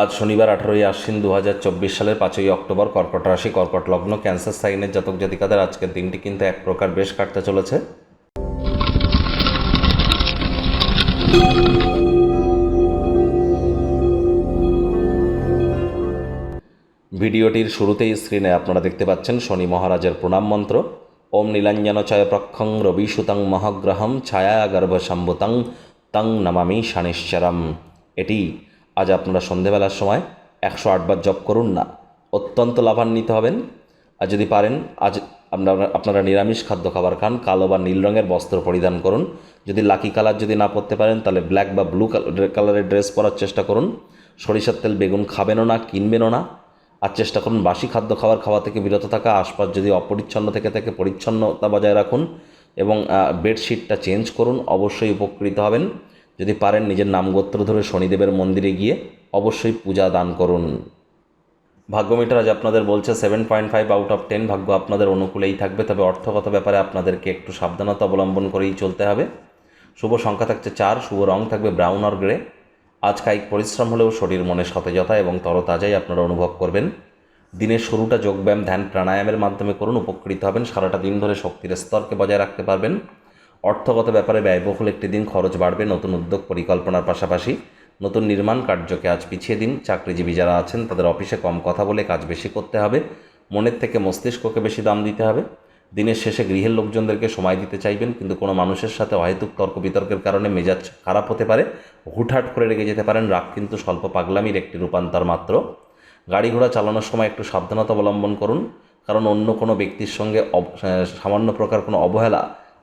আজ শনিবার আঠারোই আশ্বিন দু হাজার চব্বিশ সালের পাঁচই অক্টোবর কর্কট রাশি, কর্কট লগ্ন, ক্যান্সার সাইনের জাতক জাতিকাদের আজকের দিনটি কিন্তু এক প্রকার বেশ কাটতে চলেছে। ভিডিওটির শুরুতেই স্ক্রিনে আপনারা দেখতে পাচ্ছেন শনি মহারাজের প্রণাম মন্ত্র। ওম নীলাঞ্জন চয় প্রক্ষং রবি সুতং মহাগ্রহম, ছায়া গর্ভ সম্ভুতং, তং নমামি শানিশ্চরম। এটি আজ আপনারা সন্ধেবেলার সময় একশো আটবার জপ করুন না। অত্যন্ত লাভান্বিত হবেন। আর যদি পারেন, আজ আপনারা আপনারা নিরামিষ খাদ্য খাবার খান, কালো বা নীল রঙের বস্ত্র পরিধান করুন। যদি লাকি কালার যদি না পরতে পারেন, তাহলে ব্ল্যাক বা ব্লু কালারের ড্রেস পরার চেষ্টা করুন। সরিষার তেল বেগুন খাবেনও না, কিনবেনও না। আর চেষ্টা করুন বাসি খাদ্য খাবার খাওয়া থেকে বিরত থাকা, আশপাশ যদি অপরিচ্ছন্ন থেকে থাকে, পরিচ্ছন্নতা বজায় রাখুন এবং বেডশিটটা চেঞ্জ করুন, অবশ্যই উপকৃত হবেন। যদি পারেন নিজের নাম গোত্র ধরে শনিদেবের মন্দিরে গিয়ে অবশ্যই পূজা দান করুন। ভাগ্যমিটার আজ আপনাদের বলছে seven point five out of ten ভাগ্য আপনাদের অনুকূলেই থাকবে, তবে অর্থগত ব্যাপারে আপনাদেরকে একটু সাবধানতা অবলম্বন করেই চলতে হবে। শুভ সংখ্যা থাকছে চার, শুভ রং থাকবে ব্রাউন অর গ্রে আজ কায়িক পরিশ্রম হলেও শরীর মনে সতেজতা এবং তরতাজাই আপনারা অনুভব করবেন। দিনের শুরুটা যোগব্যায়াম, ধ্যান, প্রাণায়ামের মাধ্যমে করুন, উপকৃত হবেন, সারাটা দিন ধরে শক্তির স্তরকে বজায় রাখতে পারবেন। অর্থগত ব্যাপারে ব্যয়বহুল একটি দিন খরচ বাড়বে, নতুন উদ্যোগ পরিকল্পনার পাশাপাশি নতুন নির্মাণ কার্যকে আজ পিছিয়ে দিন। চাকরিজীবী যারা আছেন, তাদের অফিসে কম কথা বলে কাজ বেশি করতে হবে। মনের থেকে মস্তিষ্ককে বেশি দাম দিতে হবে। দিনের শেষে গৃহের লোকজনদেরকে সময় দিতে চাইবেন, কিন্তু কোনো মানুষের সাথে অহেতুক তর্ক বিতর্কের কারণে মেজাজ খারাপ হতে পারে। হুটহাট করে রেগে যেতে পারেন, রাগ কিন্তু স্বল্প পাগলামির একটি রূপান্তর মাত্র। গাড়ি ঘোড়া চালানোর সময় একটু সাবধানতা অবলম্বন করুন, কারণ অন্য কোনো ব্যক্তির সঙ্গে সামান্য প্রকার কোনো অবহেলা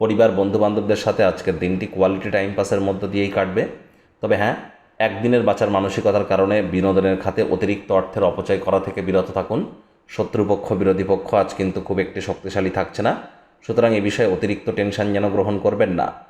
পরিবার, বন্ধুবান্ধবদের সাথে আজকের দিনটি কোয়ালিটি টাইম পাসের মধ্য দিয়েই কাটবে। তবে হ্যাঁ একদিনের বাঁচার মানসিকতার কারণে বিনোদনের খাতে অতিরিক্ত অর্থের অপচয় করা থেকে বিরত থাকুন। শত্রুপক্ষ, বিরোধী পক্ষ আজ কিন্তু খুব একটি শক্তিশালী থাকছে না। সুতরাং এ বিষয়ে অতিরিক্ত টেনশন যেন গ্রহণ করবেন না।